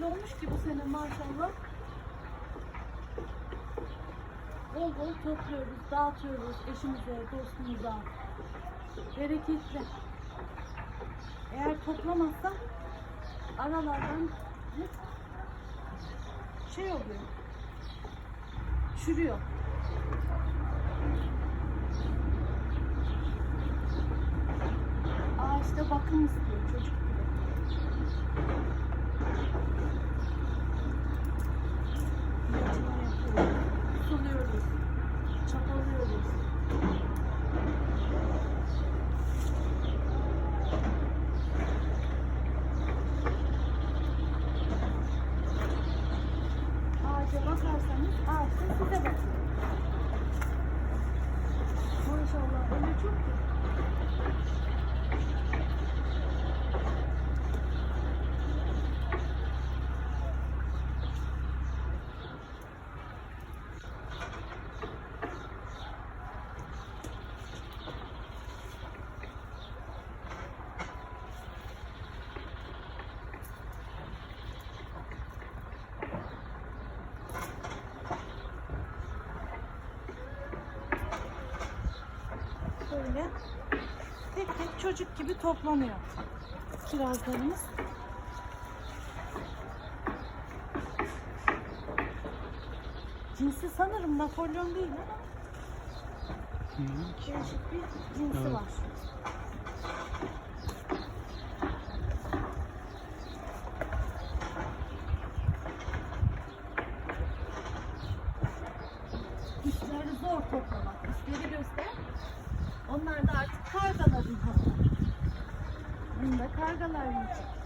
güzel olmuş ki bu sene maşallah. Bol bol topluyoruz, dağıtıyoruz eşimize, dostumuza. Bereketli. Eğer toplamazsak aralardan şey oluyor. Çürüyor. Ağaçta bakım istiyor çocuk gibi. İlacını yapıyoruz, suluyoruz, çapalıyoruz. Ağaca bakarsanız ağaç da size bakıyor. Maşallah öyle çok ki. Böyle tek tek çocuk gibi toplanıyor kirazlarımız. Cinsi sanırım Napolyon değil ama değişik bir cinsi Evet. var. İşleri zor toplamak. İşleri göster. Onlar da artık kargaların hakkı. Bunu da kargalar yiyecek.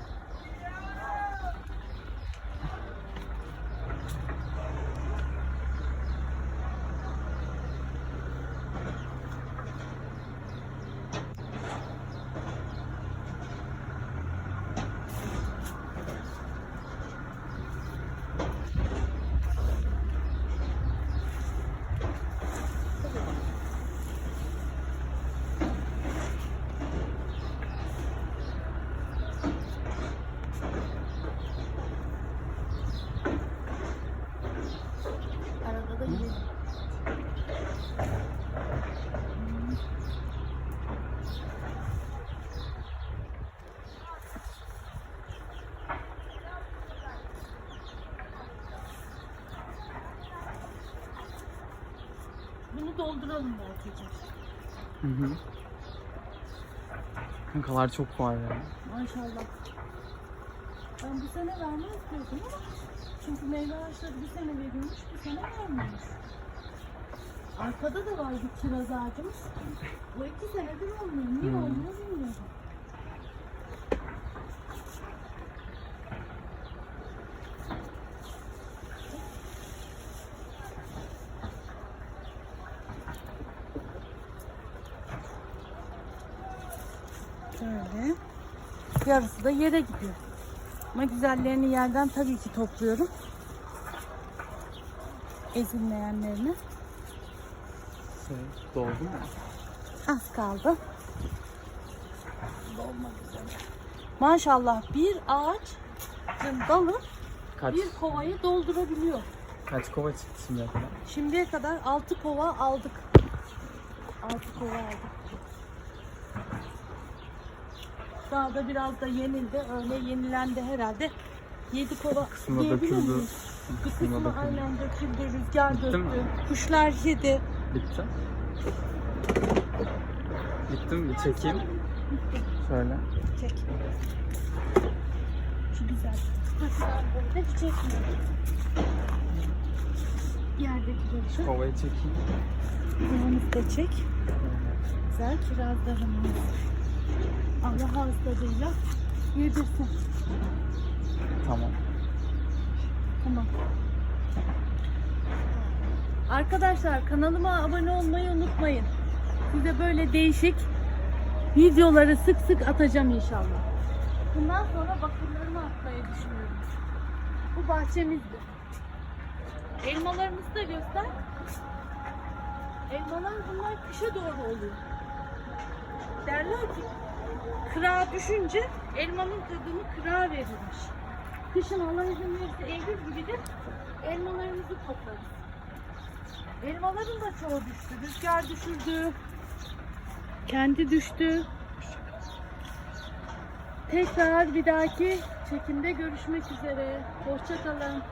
Bunu dolduralım belki. Hı hı. Kankalar çok var ya. Maşallah. Ben bu sene vermeyi istiyordum ama çünkü meyve ağaçları bir sene veriyormuş, bu sene vermiyormuş. Arkada da var bir kiraz ağacımız. O iki senedir olmuyor. Niye Hmm. olmuyor bilmiyorum. Şöyle. Yarısı da yere gidiyor. Ama güzellerini yerden tabii ki topluyorum. Ezilmeyenlerini. Şey, doldu mu? Az kaldı. Maşallah bir ağacın dalı Kaç, bir kovayı doldurabiliyor. kaç kova çıktı şimdiye kadar? Şimdiye kadar 6 kova aldık. 6 kova aldık. Da biraz da yenildi. Öyle yenilendi herhalde. 7 kova Kısmına diyebilir döküldü. miyiz? Bir kısmı döküldü. aynen döküldü, rüzgar Bitti döktü. mi? Kuşlar yedi. Bitti. Bitti mi? Bir çekeyim. Şöyle. Çek. Şu güzel. Hiç çekmiyor. Yerdekileri şu. Kovayı çekeyim. Kovamızı da çek. Güzel kirazlarımız. Allah ağızlarıyla yedirsin. Tamam. Tamam. Arkadaşlar kanalıma abone olmayı unutmayın. Size böyle değişik videoları sık sık atacağım inşallah. Bundan sonra bakımlarımı atmayı düşünüyorum. Bu bahçemizdi. Elmalarımızı da göster. Elmalar bunlar kışa doğru oluyor. Derler ki kırağa düşünce elmanın tadını kırağa verilmiş. Kışın Allah izin verirse Eylül gibi de elmalarımızı toplarız. Elmaların da çoğu düştü. Rüzgar düşürdü. Kendi düştü. Tekrar bir dahaki çekimde görüşmek üzere. Hoşçakalın.